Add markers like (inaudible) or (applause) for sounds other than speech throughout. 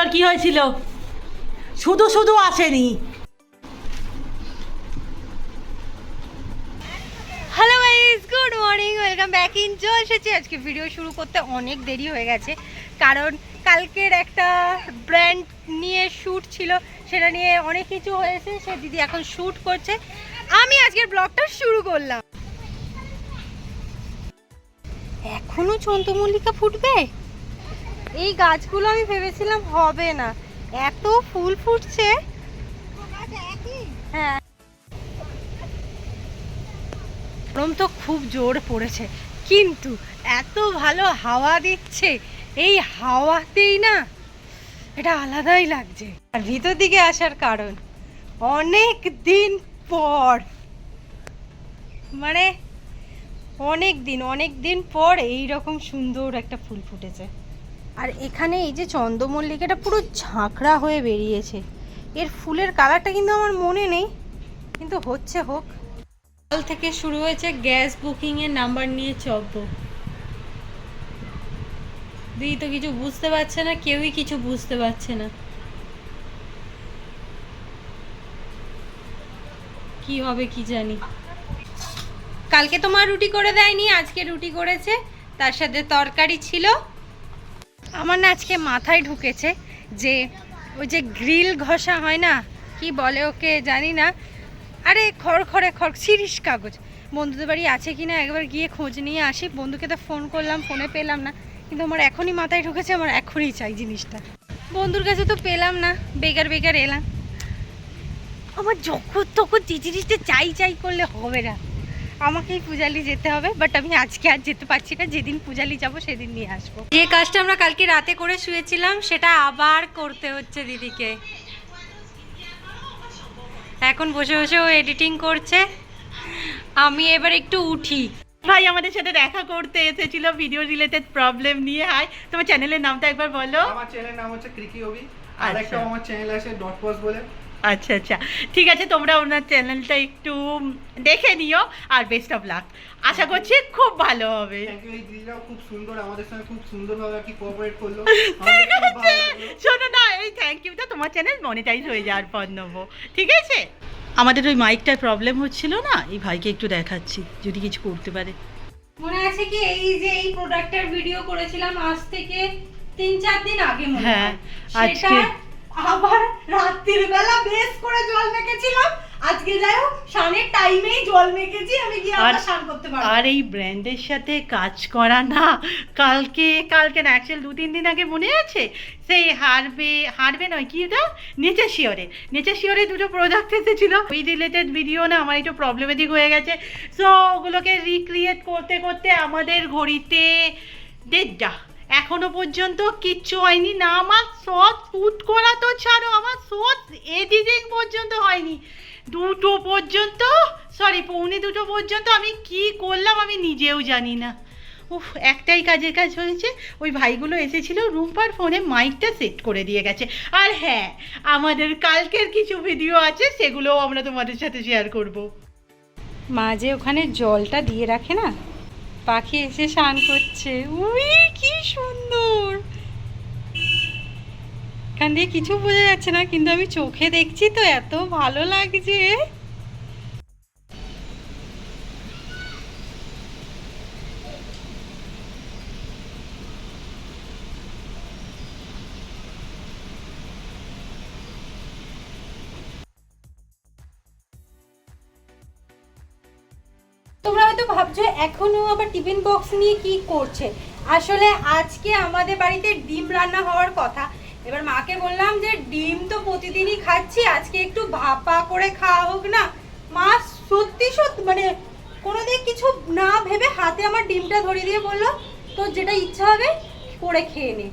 এবার কি হয়েছিল? শুধু শুধু আসেনি। Hello guys good morning welcome back in চলে এসেছি আজকে ভিডিও শুরু করতে অনেক দেরি হয়ে গেছে। কারণ কালকের একটা ব্র্যান্ড নিয়ে শ্যুট ছিল, সেটা নিয়ে অনেক কিছু হয়েছে, সে দিদি এখন শ্যুট করছে। আমি আজকের ব্লগটা শুরু করলাম। এখনও চন্দ্রমল্লিকা ফুটবে? এই গাছগুলো আমি ভেবেছিলাম হবে না। এত ফুল ফুটছে। হ্যাঁ। গরম তো খুব জোর পড়েছে, কিন্তু এত ভালো হাওয়া দিচ্ছে, এই হাওয়াতেই না এটা আলাদাই লাগছে। আর ভিতর দিকে আসার কারণ, অনেক দিন পর মানে অনেক দিন অনেক দিন পর এই রকম সুন্দর একটা ফুল ফুটেছে। আর এখানে এই যে চন্দ্রমল্লিকাটা পুরো ঝাঁকড়া হয়ে বেরিয়েছে। এর ফুলের কালারটা কিন্তু আমার মনে নেই, কিন্তু হচ্ছে হোক। কাল থেকে শুরু হয়েছে গ্যাস বুকিং এর নাম্বার নিয়ে চব্য দিদি তো কিছু বুঝতে পারছে না, কেউই কিছু বুঝতে পারছে না। কি হবে কি জানি। কালকে তোমার রুটি করে দেয়নি, আজকে রুটি করেছে, তার সাথে তরকারি ছিল। আমার না আজকে মাথায় ঢুকেছে যে ওই যে গ্রিল ঘষা হয় না, কি বলে ওকে জানি না। আরে খড়খড়ে খড় সিরিশ কাগজ। বন্ধুদের বাড়ি আছে কি না, একবার গিয়ে খোঁজ নিয়ে আসি। বন্ধুকে তো ফোন করলাম ফোনে পেলাম না। কিন্তু আমার এখনই মাথায় ঢুকেছে, আমার এখনই চাই জিনিসটা। বন্ধুর কাছে তো পেলাম না, বেকার বেকার এলাম। আমার যখন তখন যে জিনিসটা চাই চাই করলে হবে না। আমাকেই পূজালি যেতে হবে বাট আমি আজকে আর যেতে পারছি না যেদিন পূজালি যাব সেদিন নিয়ে আসব। যে কাজটা আমরা কালকে রাতে করে শুয়েছিলাম সেটা আবার করতে হচ্ছে দিদিকে। এখন বসে বসে ও এডিটিং করছে। আমি এবার একটু উঠি। ভাই আমাদের সাথে দেখা করতে এসেছিল ভিডিও রিলেটেড প্রবলেম নিয়ে। হাই তোমার চ্যানেলের নামটা একবার বলো। আমার চ্যানেলের নাম হচ্ছে ক্রিকি ওবি আর আচ্ছা। একটা আমার চ্যানেল আছে ডট পস বলে। আচ্ছা আচ্ছা। ঠিক আছে তোমরা ওনার চ্যানেলটা একটু দেখে নিও আর বেস্ট অফ লাক আশা করছি খুব ভালো হবে। থ্যাংক ইউ এই দিদিরাও খুব সুন্দর আমাদের সঙ্গে খুব সুন্দরভাবে কি কোঅপারেট করল। (laughs) ঠিক আছে। শোনো না এই থ্যাংক ইউটা তোমার চ্যানেল মনিটাইজ হয়ে যাওয়ার পর নেব। ঠিক আছে? আমাদের ওই মাইকটার প্রবলেম হচ্ছিল না? এই ভাইকে একটু দেখাচ্ছি যদি কিছু করতে পারে। মনে আছে কি এই যে এই প্রোডাক্টের ভিডিও করেছিলাম আজ থেকে তিন চার দিন আগে হ্যাঁ, আজকে- আবার রাত্রির বেলা বেশ করে জল মেখেছিলাম। আজকে যাই হোক স্নানের টাইমেই জল মেখেছি আমি গিয়ে আর স্নান করতে পারব। আর এই ব্র্যান্ডের সাথে কাজ করা না। কালকে কালকে না অ্যাকচুয়াল দু তিন দিন আগে মনে আছে? সেই হারবে হারবে নয় কি ওটা? নেচার শিওরে। নেচার শিওরে দুটো প্রোডাক্ট এসেছিল। ওই রিলেটেড ভিডিও না আমার একটু প্রবলেমেটিক হয়ে গেছে। সো ওগুলোকে রিক্রিয়েট করতে করতে আমাদের ঘড়িতে দেড়টা। এখনও পর্যন্ত কিচ্ছু হয়নি। না, আমার শর্ট শুট করা তো ছাড়ো, আমার শর্ট এডিটিং পর্যন্ত হয়নি। দুটো পর্যন্ত সরি পৌনে দুটো পর্যন্ত আমি কি করলাম আমি নিজেও জানি না। উফ, একটাই কাজের কাজ হয়েছে, ওই ভাইগুলো এসেছিল, রুম্পার ফোনে মাইকটা সেট করে দিয়ে গেছে। আর হ্যাঁ আমাদের কালকের কিছু ভিডিও আছে, সেগুলোও আমরা তোমাদের সাথে শেয়ার করব। মাঝে ওখানে জলটা দিয়ে রাখে না পাখি এসে স্নান করছে। উই, কি সুন্দর! এখান দিয়ে কিছু বোঝা যাচ্ছে না, কিন্তু আমি চোখে দেখছি তো, এত ভালো লাগছে। তোমরা হয়তো ভাবছ, এখনও আবার টিফিন বক্স নিয়ে কি করছে? আসলে আজকে আমাদের বাড়িতে ডিম রান্না হওয়ার কথা। এবার মাকে বললাম যে, ডিম তো প্রতিদিনই খাচ্ছি, আজকে একটু ভাপা করে খাওয়া হোক না। মা সত্যি সত্যি মানে কোনো দিক কিছু না ভেবে হাতে আমার ডিমটা ধরিয়ে দিয়ে বলল, তোর যেটা ইচ্ছা হবে, করে খেয়ে নে।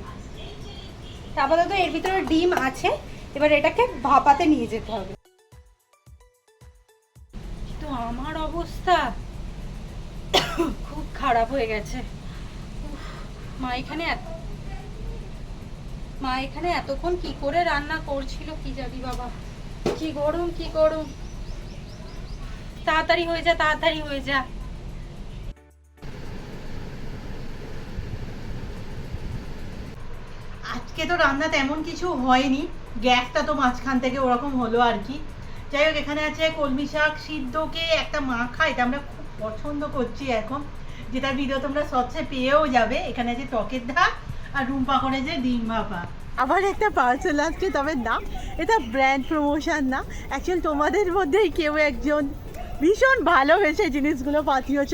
আপাতত এর ভিতরে ডিম আছে, এবার এটাকে ভাপাতে নিয়ে যেতে হবে। তো আমার অবস্থা খারাপ হয়ে গেছে। মা এখানে মা এখানে এতক্ষণ কি করে রান্না করছিল কি জানি বাবা। কি গরম কি গরম। তাড়াতাড়ি হয়ে যা, তাড়াতাড়ি হয়ে যা। আজকে তো রান্না তেমন কিছু হয়নি। গ্যাসটা তো মাঝখান থেকে ওরকম হলো আর কি। যাই হোক, এখানে আছে কলমি শাক সিদ্ধকে একটা মাখা, এটা আমরা খুব পছন্দ করছি এখন। যেটা ভিডিও তোমরা সবচেয়ে পেয়েও যাবে, এখানে আছে টকের ধাপ আর রুম পাকড়ে যে ডিম ভাপা। আবার একটা পার্সেল আসছে তবে না এটা ব্র্যান্ড প্রমোশন না। অ্যাকচুয়ালি তোমাদের মধ্যেই কেউ একজন ভীষণ ভালোবেসে জিনিসগুলো পাঠিয়েছ।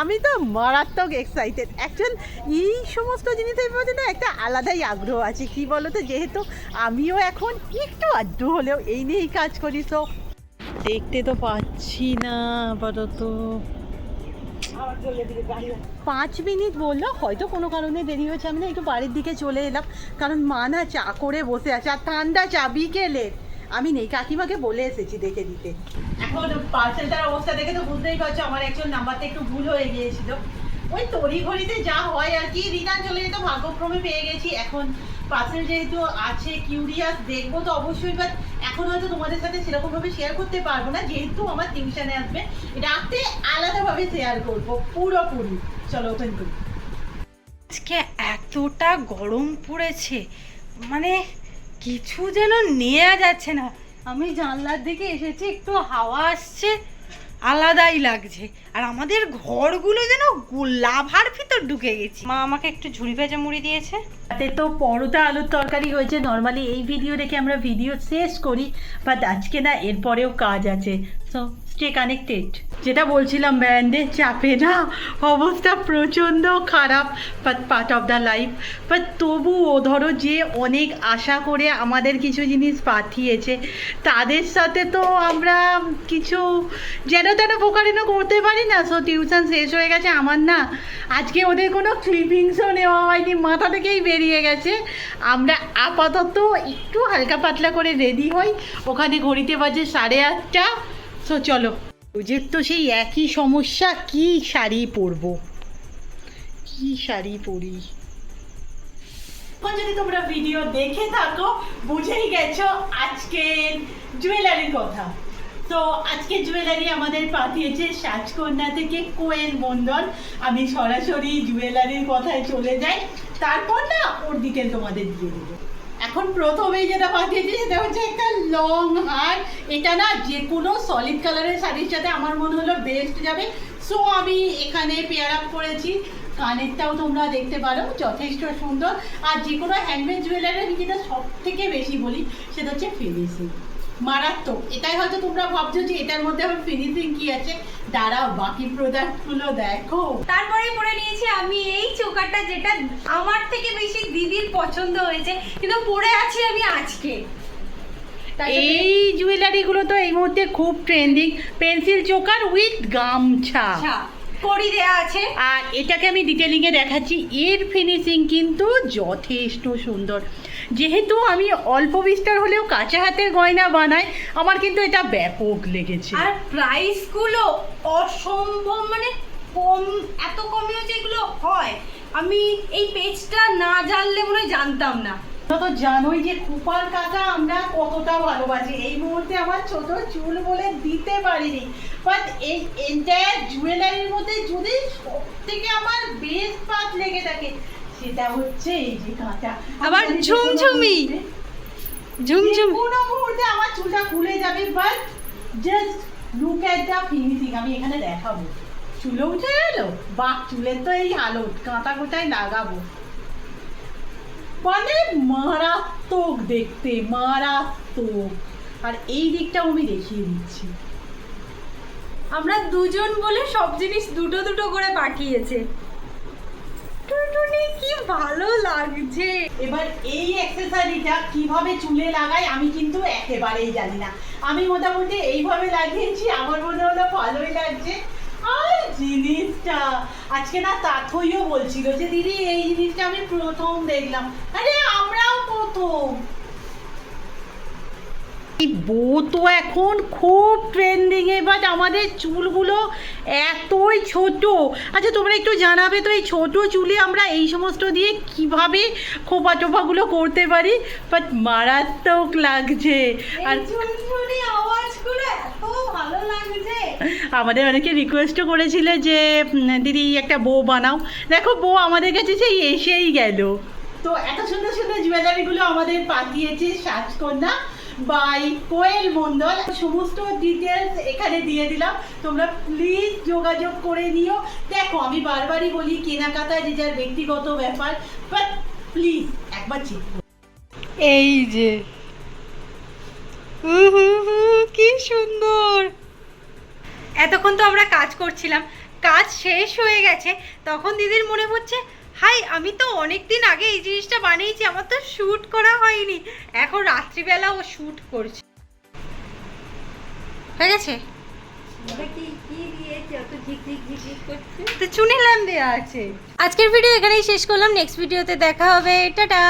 আমি তো মারাত্মক এক্সাইটেড অ্যাকচুয়াল এই সমস্ত জিনিসের মধ্যে না একটা আলাদাই আগ্রহ আছে। কি বলো তো যেহেতু আমিও এখন একটু আড্ডু হলেও এই নিয়েই কাজ করি তো দেখতে তো পাচ্ছি না আপাতত। পাঁচ মিনিট বলল, হয়তো কোনো কারণে দেরি হয়েছে, আমি না একটু বাড়ির দিকে চলে এলাম, কারণ মা না চা করে বসে আছে, আর ঠান্ডা চা বিকেলের আমি নেই, কাকিমাকে বলে এসেছি দেখে দিতে। এখন পার্সেলটার অবস্থা দেখে তো বুঝতেই পারছ, আমার একজন নাম্বারটা একটু ভুল হয়ে গিয়েছিল। ওই তড়ি ঘড়িতে যা হয় আর কি, রিনা চলে যেত, ভাগ্যক্রমে পেয়ে গেছি। এখন পার্সেল যেহেতু আছে কিউরিয়াস দেখব তো অবশ্যই বাট এখন হয়তো তোমাদের সাথে সেরকমভাবে শেয়ার করতে পারব না, যেহেতু আমার টিউশনে আসবে। রাতে আলাদাভাবে শেয়ার করব, পুরোপুরি। চলো ওপেন করি। আজকে এতটা গরম পড়েছে মানে কিছু যেন নেওয়া যাচ্ছে না। আমি জানলার দিকে এসেছি, একটু হাওয়া আসছে, আলাদাই লাগছে। আর আমাদের ঘরগুলো যেন লাভার ভিতর ঢুকে গেছি। মা আমাকে একটু ঝুড়ি ভেজা মুড়ি দিয়েছে। তাতে তো পরোটা, আলুর তরকারি হয়েছে। নর্মালি এই ভিডিও দেখে আমরা ভিডিও শেষ করি বাট আজকে না, এরপরেও কাজ আছে। সো স্টে কানেক্টেড যেটা বলছিলাম ব্যান্ডে, চাপে না? অবস্থা প্রচণ্ড খারাপ but part of the life but তবুও ধরো যে অনেক আশা করে আমাদের কিছু জিনিস পাঠিয়েছে, তাদের সাথে তো আমরা কিছু যেন তেন প্রকারিনও করতে পারি না। সো টিউশন শেষ হয়ে গেছে আমার না। আজকে ওদের কোনো ক্লিপিংসও নেওয়া হয়নি, মাথা থেকেই বেরিয়ে গেছে। আমরা আপাতত একটু হালকা পাতলা করে রেডি হই। ওখানে ঘড়িতে বাজে সাড়ে আটটা। সো চলো। ওদের তো সেই একই সমস্যা কি শাড়ি পরবো? কি শাড়ি পরি? এখন যদি তোমরা ভিডিও দেখে থাকো বুঝেই গেছো আজকের জুয়েলারির কথা। তো আজকে জুয়েলারি আমাদের পাঠিয়েছে সাজকন্যা থেকে কোয়েল মন্ডল। আমি সরাসরি জুয়েলারির কথায় চলে যাই। তারপর না ওর দিকে তোমাদের দিয়ে দেবো। এখন প্রথমেই যেটা পাঠিয়েছি সেটা হচ্ছে একটা লং হার এটা না যে কোনো সলিড কালারের শাড়ির সাথে আমার মনে হলো বেস্ট যাবে। সো আমি এখানে পেয়ার আপ করেছি। কানেরটাও তোমরা দেখতে পারো, যথেষ্ট সুন্দর। আর যে কোনো হ্যান্ডমেড জুয়েলারি আমি যেটা সব থেকে বেশি বলি, সেটা হচ্ছে ফিনিশিং মারাত্মক। এটাই হয়তো তোমরা ভাবছ যে এটার মধ্যে আমার ফিনিশিং কি আছে? দাঁড়াও বাকি প্রোডাক্টগুলো দেখো। তারপরে পরে নিয়েছি আমি এই চোকারটা যেটা আমার থেকে বেশি দিদির পছন্দ হয়েছে কিন্তু পরে আছি আমি আজকে। এই জুয়েলারিগুলো তো এই মুহূর্তে খুব ট্রেন্ডিং পেন্সিল চোকার উইথ গামছা। আচ্ছা কড়ি দেয়া আছে। আর এটাকে আমি ডিটেলিংয়ে দেখাচ্ছি। এর ফিনিশিং কিন্তু যথেষ্ট সুন্দর। যেহেতু আমি অল্প বিস্তার হলেও কাঁচা হাতের গয়না বানাই আমার কিন্তু এটা ব্যাপক লেগেছে। আর প্রাইসগুলো অসম্ভব মানে কম এত কমেও যেগুলো হয় আমি এই পেজটা না জানলে মনে হয় জানতাম না। তো জানোই যে কুপার কাকা আমরা কতটা ভালোবাসি। এই মুহূর্তে আমার ছোট চুল বলে দিতে পারিনি বাট এই এন্টায়ার জুয়েলারির মধ্যে যদি সব থেকে আমার বেস্ট পাত লেগে থাকে সেটা হচ্ছে এই যে কাঁচা। আবার ঝুমঝুমি। ঝুমঝুম। কোনো মুহূর্তে আমার চুলটা খুলে যাবে but just look at the finishing আমি এখানে দেখাবো। চুলে উঠে গেল বাহ চুলের তো এই হালত কাঁটা কোটায় লাগাবো। মানে মারাত্মক দেখতে মারাত্মক। আর এই দিকটাও আমি দেখিয়ে দিচ্ছি। আমরা দুজন বলে সব জিনিস দুটো দুটো করে পাঠিয়েছে টুনটুনি, কি ভালো লাগছে। এবার এই অ্যাক্সেসরিটা কীভাবে চুলে লাগাই আমি কিন্তু একেবারেই জানি না। আমি মোটামুটি এইভাবে লাগিয়েছি, আমার মনে হলো ভালোই লাগছে। আর জিনিসটা, আজকে না তাথইও বলছিল যে, দিদি, এই জিনিসটা আমি প্রথম দেখলাম। আরে, আমরাও প্রথম। বউ তো এখন খুব ট্রেন্ডিং বাট আমাদের চুলগুলো এতই ছোট। আচ্ছা তোমরা একটু জানাবে তো এই ছোট চুলে আমরা এই সমস্ত দিয়ে কীভাবে খোপা টোপাগুলো করতে পারি? বাট মারাত্মক লাগছে। আর আর আওয়াজগুলো এত ভালো লাগছে। আমাদের অনেকে রিকোয়েস্টও করেছিলে যে দিদি একটা বউ বানাও। দেখো বউ আমাদের কাছে সেই এসেই গেল। তো এত সুন্দর সুন্দর জুয়েলারিগুলো আমাদের পাঠিয়েছে সাজকন্যা। বাই কোয়েল মন্ডল সমস্ত ডিটেলস এখানে দিয়ে দিলাম। তোমরা প্লিজ যোগাযোগ করে নিও। দেখো, আমি বারবারই বলি, কেনাকাটা যে যার ব্যক্তিগত ব্যাপার বাট প্লিজ একবার চেক এই যে। কি সুন্দর। এতক্ষণ তো আমরা কাজ করছিলাম। কাজ শেষ হয়ে গেছে। তখন দিদির মনে পড়ছে হাই আমি তো অনেক দিন আগে এই জিনিসটা বানিয়েছি আমার তো শ্যুট করা হয়নি। এখন রাত্রিবেলা ও শ্যুট করছে। হয়ে গেছে? তো চুনি ল্যাম্প দেওয়া আছে। আজকের ভিডিও এখানেই শেষ করলাম। নেক্সট ভিডিওতে দেখা হবে। টাটা!